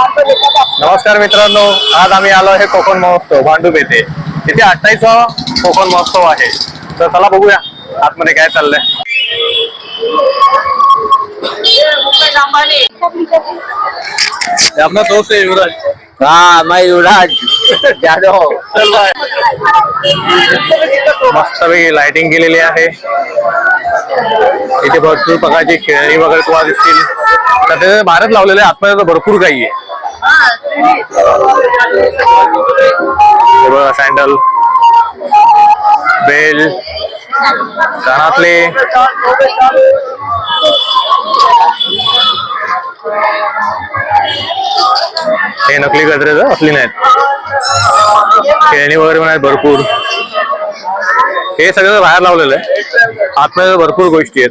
नमस्कार मित्रांनो आज आम्ही आलो आहे कोकण महोत्सव भांडूप येथे. इथे अठ्ठावीसवा कोकण महोत्सव आहे. तर चला बघूया आतमध्ये काय चाललंय. आपला दोस्त आहे युवराज. हाँ मैं युवराज. जाधव. मस्तपैकी लाइटिंग केलेली आहे. इथे भरपूर प्रकारची खेळणी वगैरे तुम्हाला दिसतील. तर ते भारत लावलेले आहे आतमध्ये भरपूर काही आहे. बघा सँडल बेल कानातले हे नकली गजरे असली नाहीत. खेळणी वगैरे पण आहेत भरपूर. हे सगळं बाहेर लावलेलं आहे. आतमध्ये भरपूर गोष्टी आहेत.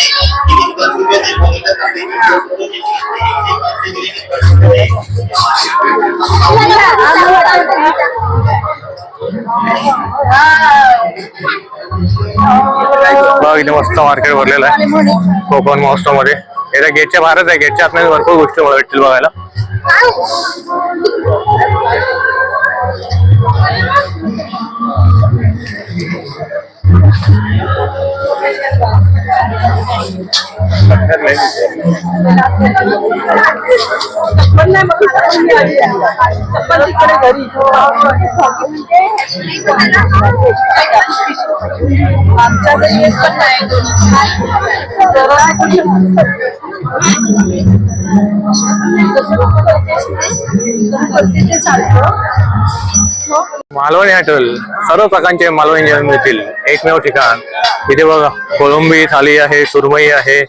इथे मस्त मार्केट भरलेलं आहे. कोकण महोत्सवमध्ये याच्या गेटच्या बाहेरच आहे. गेटच्या आतमध्ये भरपूर गोष्टी भेटतील बघायला. आमच्या घरी एक पण नाही ते चालतं मालवणी हॉटेल सर्व प्रकारचे मालवणी जेवण मिळतील. एकमेव ठिकाण. इथे बघा कोळंबी थाली आहे सुरमई आहे.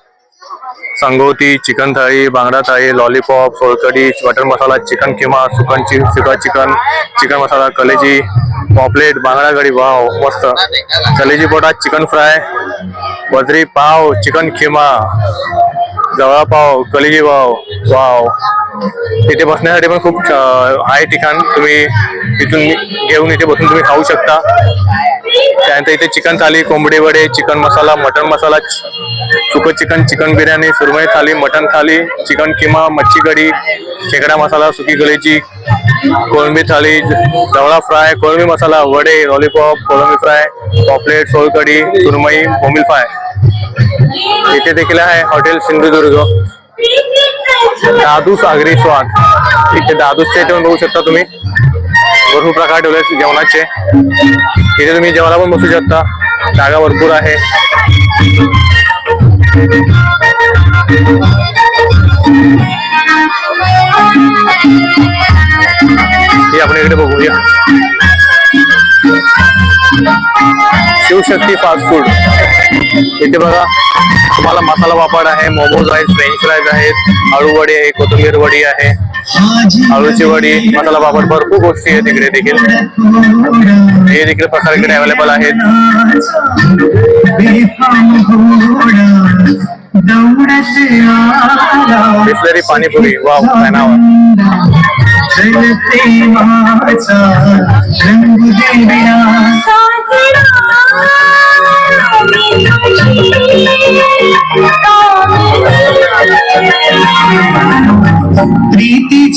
संगोती चिकन थाळी बांगडा थाळी lollipop solkadhi butter masala chicken keema सुकन चि सुका चिकन चिकन मसाला कलेजी पॉपलेट बांगडा कढी वाव मस्त. कलेजी पोटा चिकन फ्राय वजरी पाव चिकन किमा जवळा पाव कलेजी वाव वाव. तिथे बसण्यासाठी पण खूप आहे ठिकाण. तुम्ही तिथून घेऊन इथे बसून तुम्ही खाऊ शकता. त्यानंतर इथे चिकन थाली कोंबडी वडे चिकन मसाला मटन मसाला सुकं चिकन चिकन बिर्याणी सुरमई थाली मटन थाली चिकन किमा मच्छी कढी खेकडा मसाला सुकी कलेची कोळंबी थाली जवळा फ्राय कोळंबी मसाला वडे लॉलीपॉप कोळंबी फ्राय पॉपलेट सोलकढी सुरमई बोंबील फ्राय. इथे देखील आहे हॉटेल सिंधुदुर्ग. दादू सागरी स्वाद. इथे दादूचे इथे पण बघू शकता तुम्ही. भरपूर प्रकार ठेवले जेवणाचे. इथे तुम्ही जेवणाला पण बसू शकता. जागा भरपूर आहे. हे आपण इकडे बघूया. शिवशक्ती फास्ट फूड इथे बघा तुम्हाला मसाला पापड आहे मोमोज आहेत फ्रेंच फ्राईज आहेत आळू वडी आहे कोथिंबीर वडी आहे. आळूची वडी मसाला पापड भरपूर गोष्टी आहेत इकडे देखील. हे देखील प्रकार इकडे अवेलेबल आहेत. बिस्लरी पाणीपुरी वाव काय नाव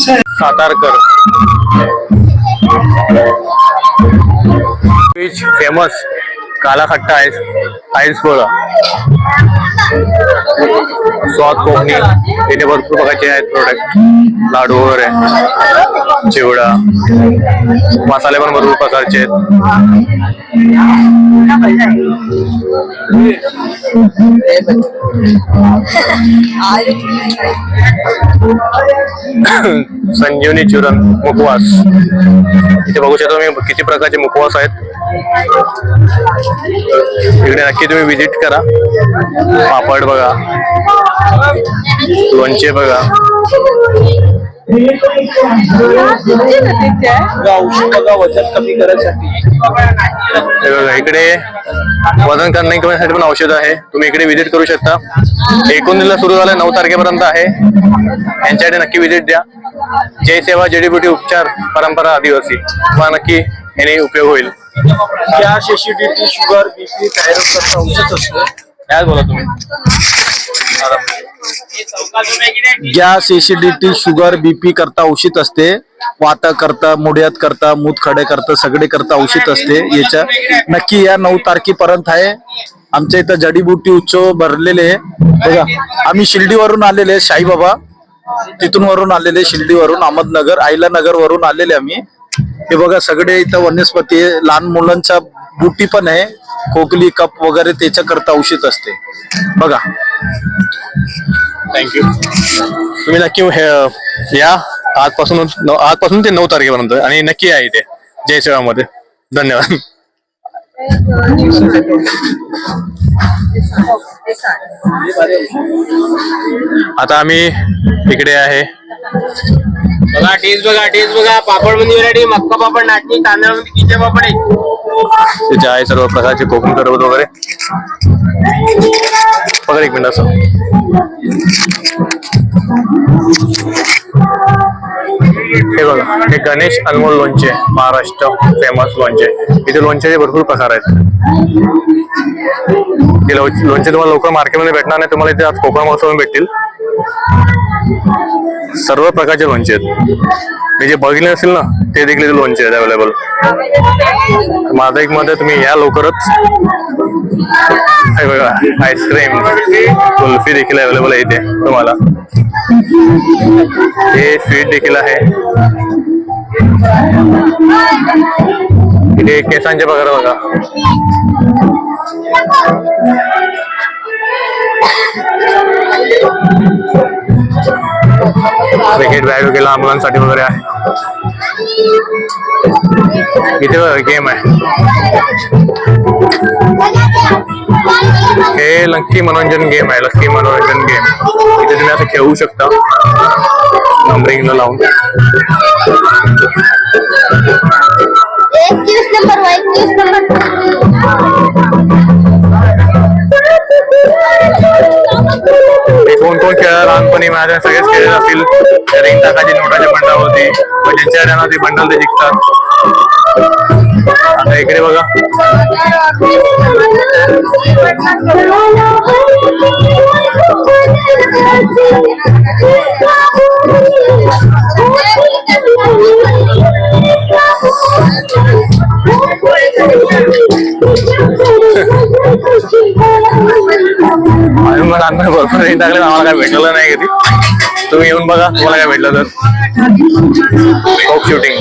आहे. सातारकर बीच फेमस काला खट्टा आईस आईस गोळा स्वाद कोकणी इथे भरपूर प्रकारचे आहेत प्रोडक्ट लाडू वगैरे चिवडा मसाले पण भरपूर प्रकारचे आहेत. संजीवनी चुरण मुखवास. इथे बघू शकता तुम्ही किती प्रकारचे मुखवास आहेत. इकडे नक्की तुम्ही विजिट करा. पापड बघा. लोणचे बघा. वजन कमी करायसाठी इकडे वजन कमी करण्यासाठी पण औषध आहे. तुम्ही इकडे व्हिजिट करू शकता. एकोणीसला सुरू झालं नऊ तारखेपर्यंत आहे. यांच्याकडे नक्की व्हिजिट द्या. जय सेवा जडीबुटी उपचार परंपरा आदिवासी. तुम्हाला नक्की याने उपयोग होईल. Gas acidity sugar BP thyroid करता औषध असतं. काय बोला तुम्ही? गॅस एसिडिटी शुगर बीपी करता औषध असते वाता करता मुड्यात करता मूतखडे करता सगळे करता औषध असते याच्या. नक्की या नऊ तारखेपर्यंत आहे. आमच्या इथं जडीबुटी उत्सव भरलेले आहे. बघा आम्ही शिर्डीवरून आलेले साईबाबा. तिथून वरून आलेले शिर्डीवरून अहमदनगर आयला नगर वरून आलेले आम्ही. हे बघा सगळे इथं वनस्पती लहान मुलांचा बुटी पण आहे. खोकली कप वगैरे त्याच्या करता औषध असते. बघा. थँक्यू तुम्ही नक्की हे- या. आजपासून नऊ- आजपासून ते नऊ तारखेपर्यंत. आणि नक्की या इथे. जय सेवामध्ये धन्यवाद. आता आम्ही इकडे आहे. बघा टेस्ट बघा टेस्ट बघा. पापड व्हरायटी मक्का पापड नाटणी तांदळामध्ये किती पापड आहे. तिथे आहे सर्व प्रकारचे कोकण सरबत वगैरे. बघा एक मिनिट असं. हे बघा हे गणेश अनमोल लोणचे महाराष्ट्र फेमस लोणचे. इथे लोणच्याचे भरपूर प्रकार आहेत. लोणचे तुम्हाला लवकर मार्केटमध्ये भेटणार नाही तुम्हाला इथे आज कोकण महोत्सव भेटतील. सर्व प्रकारचे लोणचे आहेत. मी जे बघितले असेल ना ते देखील इथे लोणचे आहेत अवेलेबल माझा एक मत आहे तुम्ही या लवकरच. हे बघा आईस्क्रीम कुल्फी देखील अवेलेबल आहे इथे तुम्हाला. हे स्वीट देखील आहे. इथे केसांचे प्रकार बघा. क्रिकेट बॅट वगैरे मुलांसाठी वगैरे आहे. इथे बघा गेम आहे. हे लक्की मनोरंजन गेम आहे लक्की मनोरंजन गेम इथे तुम्ही असं खेळू शकता. नंबरिंगला लावून. नंबर. कोण कोण खेळा लहानपणी माझ्या सगळेच खेळले असतील. रिंग टाकाची नोटाच्या बंडावरती होती. ज्यांच्या त्यांना ते बंडल ते जिंकतात. आता इकडे बघा. आणि भरपूर रिंग टाकले आम्हाला काय भेटलं नाही कधी. तुम्ही येऊन बघा तुम्हाला काय भेटलं तर. कोक शूटिंग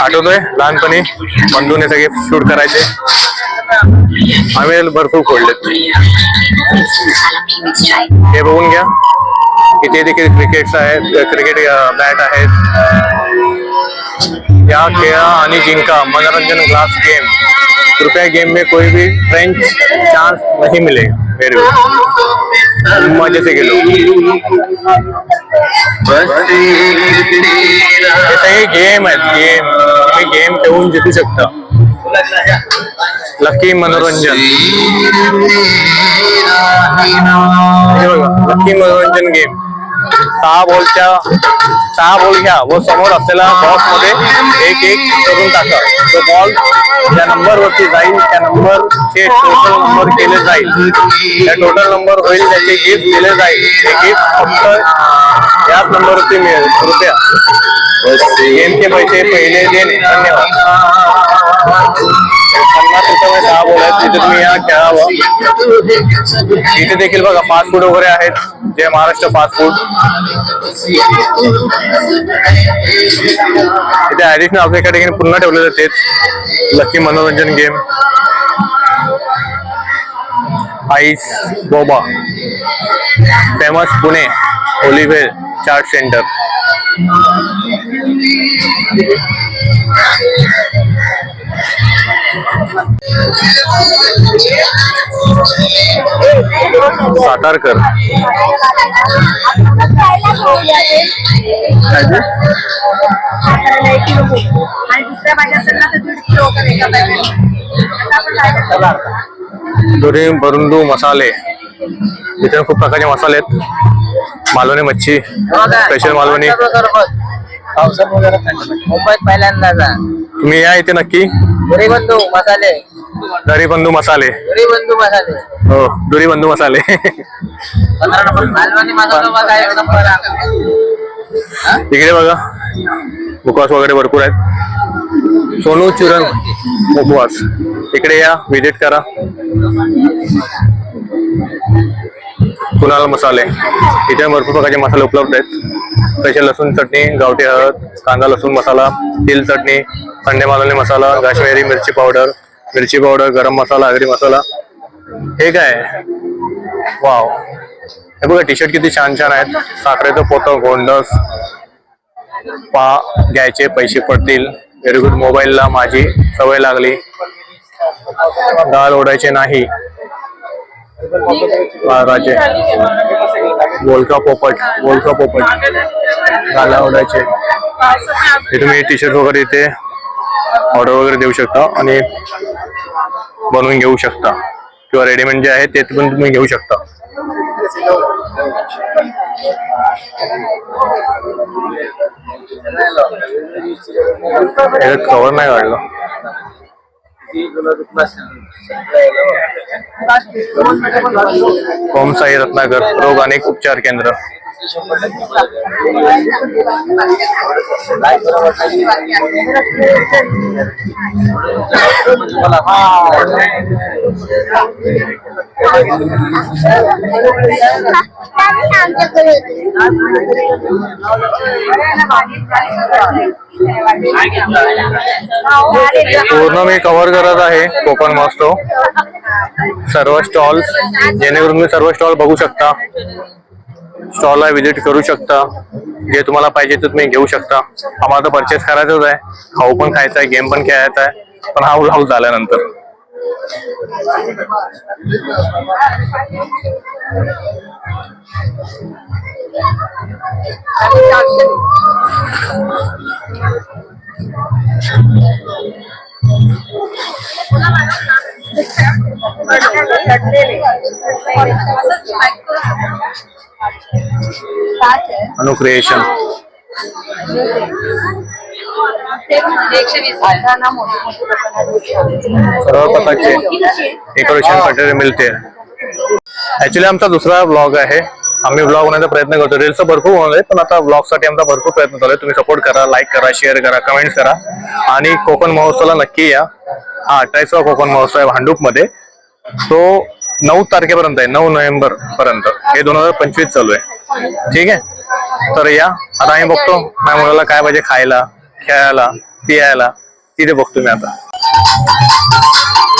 आठवतोय? लहानपणी बंधूने सगळे शूट करायचे. आम्ही भरपूर खोडले हे बघून घ्या. इथे देखील क्रिकेट आहेत क्रिकेट बॅट आहेत. या खेळा आणि जिंका. मनोरंजन ग्लास गेम कृपया गेम में कोई भी फ्रेंच चांस नहीं मिलेगा मेरे को। मज़े से खेलो। सगळे गेम है गेम तुम्ही गेम खेळून जिंकू शकता लकी मनोरंजन। लकी मनोरंजन गेम सहा बॉलच्या सहा बॉल घ्या. व समोर असलेल्या बॉक्समध्ये एक एक करून टाका. तो बॉल ज्या नंबर वरती जाईल. त्या नंबर चे टोटल नंबर केले जाईल. त्या टोटल नंबर होईल त्याचे गिफ्ट दिले जाईल. ते गिफ्ट फक्त याच नंबरवरती मिळेल. कृपया गेमचे पैसे पहिले देणे. धन्यवाद. पन्नास रुपये चहा बोलायचं तिथे तुम्ही या खेळावं इथे देखील बघा फास्ट फूड वगैरे आहेत. जे महाराष्ट्र फास्ट फूड इथे ऍडिशनल आपल्या ठिकाणी पुन्हा ठेवले जाते. लकी मनोरंजन game ice boba famous Pune ओलिव्हेल chaat centre Satarkar. दुसऱ्या भाज्या असेल ना तर दीड किलो? दोन्ही बरुंदू मसाले. इथे खूप प्रकारचे मसाले आहेत. मालवणी मच्छी स्पेशल मालवणी. मुंबईत पहिल्यांदा तुम्ही या इथे नक्की. बंधू मसाले. दरी बंधू मसाले. घरी बंधू मसाले. हो दुरी बंधू मसाले. पंधरा नंबर मालवणी मसाला बघा एक नंबर इकडे बघा. उपवास वगैरे भरपूर आहेत. सोनू चुरण उपवास. इकडे या व्हिजिट करा. कुणाल मसाले. इथे भरपूर प्रकारचे मसाले उपलब्ध आहेत. स्पेशल लसूण चटणी गावठी हळद कांदा लसूण मसाला तिल चटणी संडे मालवणी मसाला काश्मीरी मिरची पावडर मिरची पावडर गरम मसाला आगरी मसाला. हे काय? वाव हे बघा टी शर्ट किती छान छान आहेत. साखरेचं पोतं गोंडस. पा घ्यायचे पैसे पडतील. व्हेरी गुड मोबाईलला माझी सवय लागली. डाळ ओढायचे नाही. राजे बोलका पोपट बोलका पोपट. गाला ओढायचे. हे तुम्ही टी शर्ट वगैरे इथे ऑर्डर वगैरे देऊ शकता. आणि बनवून घेऊ शकता. किंवा रेडीमेड जे आहे ते पण तुम्ही घेऊ शकता. कवर नाही काढलं. ओम साई रत्नाकर रोग अनेक उपचार केंद्र। पूर्ण मी कव्हर करत आहे कोकण महोत्सव. सर्व स्टॉल जेणेकरून तुम्ही सर्व स्टॉल बघू शकता. स्टॉलला व्हिजिट करू शकता. जे तुम्हाला पाहिजे ते तुम्ही घेऊ शकता. आम्हाला तर परचेस करायचंच आहे. खाऊ पण खायचा आहे गेम पण खेळायचा आहे. पण हा हाऊस झाल्यानंतर. अनुक्रिएशन सर्व प्रकारचे डेकोरेशन मटेरियल मिळते. ऍक्च्युली आमचा दुसरा ब्लॉग आहे. आम्ही ब्लॉग होण्याचा प्रयत्न करतो. रील्स भरपूर बनवले पण आता ब्लॉगसाठी आमचा भरपूर प्रयत्न चालू आहे. तुम्ही सपोर्ट करा लाईक करा शेअर करा कमेंट करा. आणि कोकण महोत्सवाला नक्की या. हा अठ्ठावीसवा कोकण महोत्सव आहे भांडूपमध्ये. तो नऊ तारखेपर्यंत आहे नऊ नोव्हेंबर पर्यंत हे दोन हजार पंचवीस चालू आहे. ठीक आहे? तर या. आता आम्ही बघतो माझ्या मुलाला काय पाहिजे खायला खेळायला पियायला. तिथे बघतो मी आता.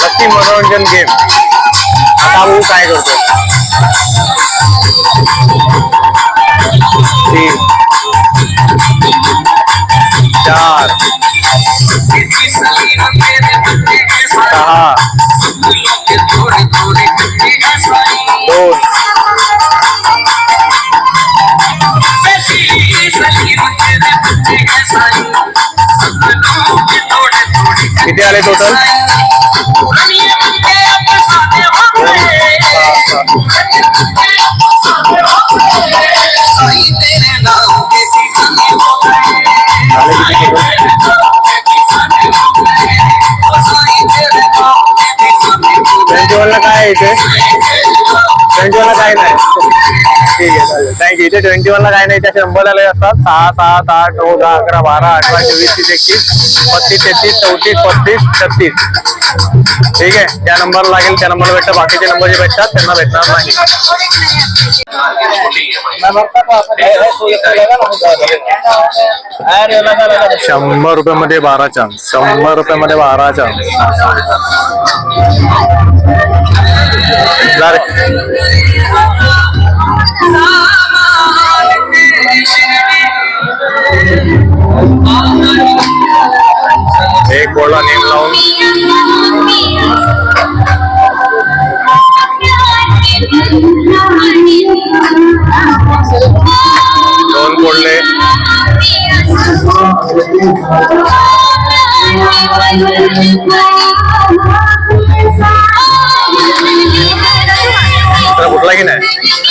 नक्की मनोरंजन गेम आता काय करतो चार सहा दोन किती आले टोटल Oh my God. ठीक आहे चालेल. थँक्यू इथे ट्वेंटी वन ला काय नाही त्याचे शंभर आले असतात. सहा सात आठ नऊ दहा अकरा बारा अठरा चोवीस तीस एकतीस पस्तीस तेहतीस चौतीस पस्तीस छत्तीस. ठीक आहे? त्या नंबर लागेल त्या नंबर भेटतात बाकीचे नंबर जे भेटतात त्यांना भेटणार नाही. शंभर रुपयामध्ये बारा चान्स शंभर रुपयामध्ये बारा चान्स एक बोला नेम लावून दोन कोडले तर कुठला की नाही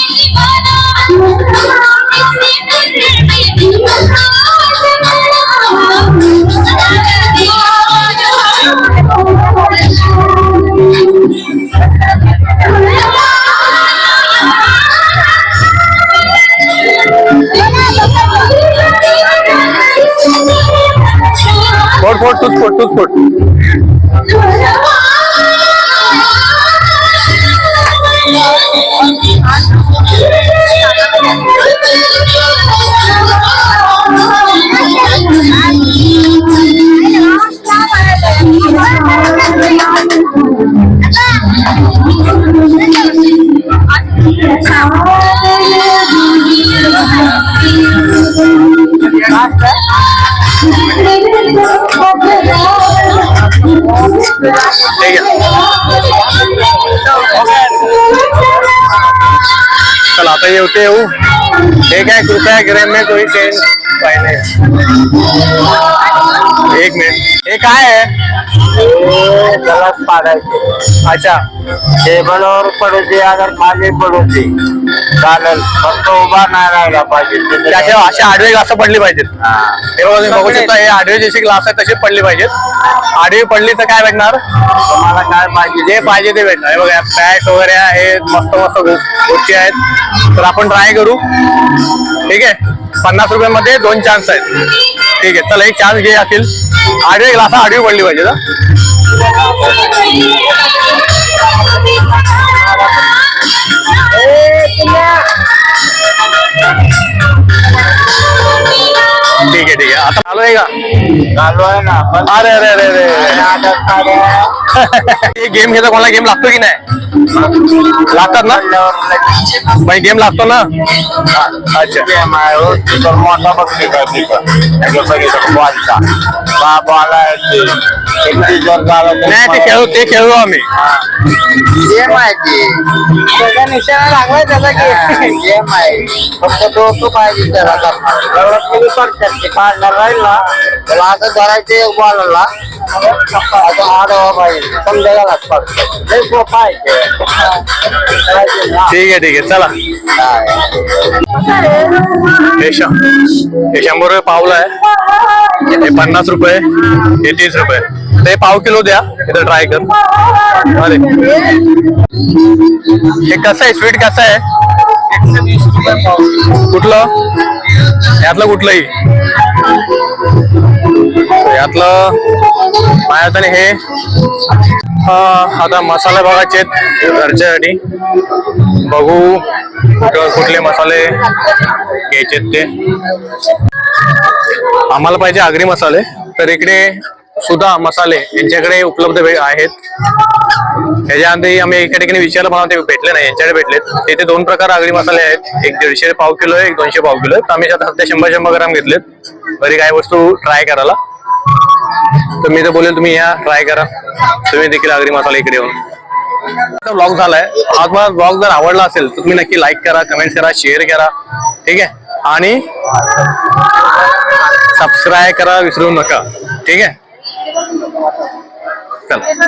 फोड फोड तूच फोड तूच फोड ठीक आहे चल आता येते येऊ ठीक है कृपया ग्रेम में कोई चेंज पाहिजे एक मिनिट. हे काय आहे? पाडायचे. अच्छा. टेबलवर पडूचे अगर खाली पडूचे चालेल फक्त उभा नाही राहिला पाहिजे. त्याच्या असे आडवे ग्लास पडली पाहिजेत. हे. बघा तुम्ही बघू शकता हे आडवे जसे ग्लास आहेत तसे पडले पाहिजेत. आडवी पडली तर काय भेटणार? तुम्हाला काय पाहिजे? जे पाहिजे ते भेटणार. हे बघा पॅक वगैरे आहेत मस्त मस्त गो- गोष्टी आहेत. तर आपण ट्राय करू. ठीक आहे? पन्नास रुपयामध्ये दोन चान्स आहेत. ठीक आहे चला एक चान्स घे असेल आडवे ग्लास आडवी पडली पाहिजे ना ठीक आहे ठीक आहे. आता चालू आहे का? चालू आहे ना अरे अरे अरे अरे. हे गेम घेता कोणाला गेम लागतो की नाही? लागतात ना? बाई गेम लागतो ना? अच्छा. गेम आहे हो. मोठा बॉलचा? बॉल ते. नाही ते खेळू ते खेळू आम्ही. गेम आहे ती. त्याचा निशाणा लागलाय त्याचा गेम गेम आहे. फक्त डोकं पाहिजे त्याला. करणार ते काढणार राहील ना. त्याला असं धरायचे एक बॉलला आता आडवा पाहिजे. समजायला लागतात. लय सोपं ठीक आहे ठीक आहे. चला. हे श- हे शंभर रुपये पावला आहे. हे पन्नास रुपये हे तीस रुपये. ते पाव किलो द्या. इथं ट्राय कर. अरे. हे कसं आहे? स्वीट कसं आहे? कुठलं? यातलं कुठलंही? यातलं माझ्या हे. आता मसाले बघायचे आहेत घरच्यासाठी. बघू कुठं कुठले मसाले घ्यायचे ते. आम्हाला पाहिजे आगरी मसाले. तर इकडे सुद्धा मसाले यांच्याकडे उपलब्ध आहेत. ह्याच्यानंतर आम्ही एका ठिकाणी विचारलं पण ते भेटले नाही यांच्याकडे भेटलेत. इथे दोन प्रकार आगरी मसाले आहेत. एक दीडशे पाव किलो आहे एक दोनशे पाव किलो तर आम्ही आता सध्या शंभर शंभर ग्राम घेतलेत. घरी काही वस्तू ट्राय करायला. तर मी तर बोलेल तुम्ही या ट्राय करा. तुम्ही देखील आगरी मसाला इकडे येऊन. ब्लॉग झालाय. आज मला ब्लॉग जर आवडला असेल तर तुम्ही नक्की लाईक करा कमेंट करा शेअर करा. ठीक आहे? आणि सबस्क्राईब करा विसरू नका. ठीक आहे? चला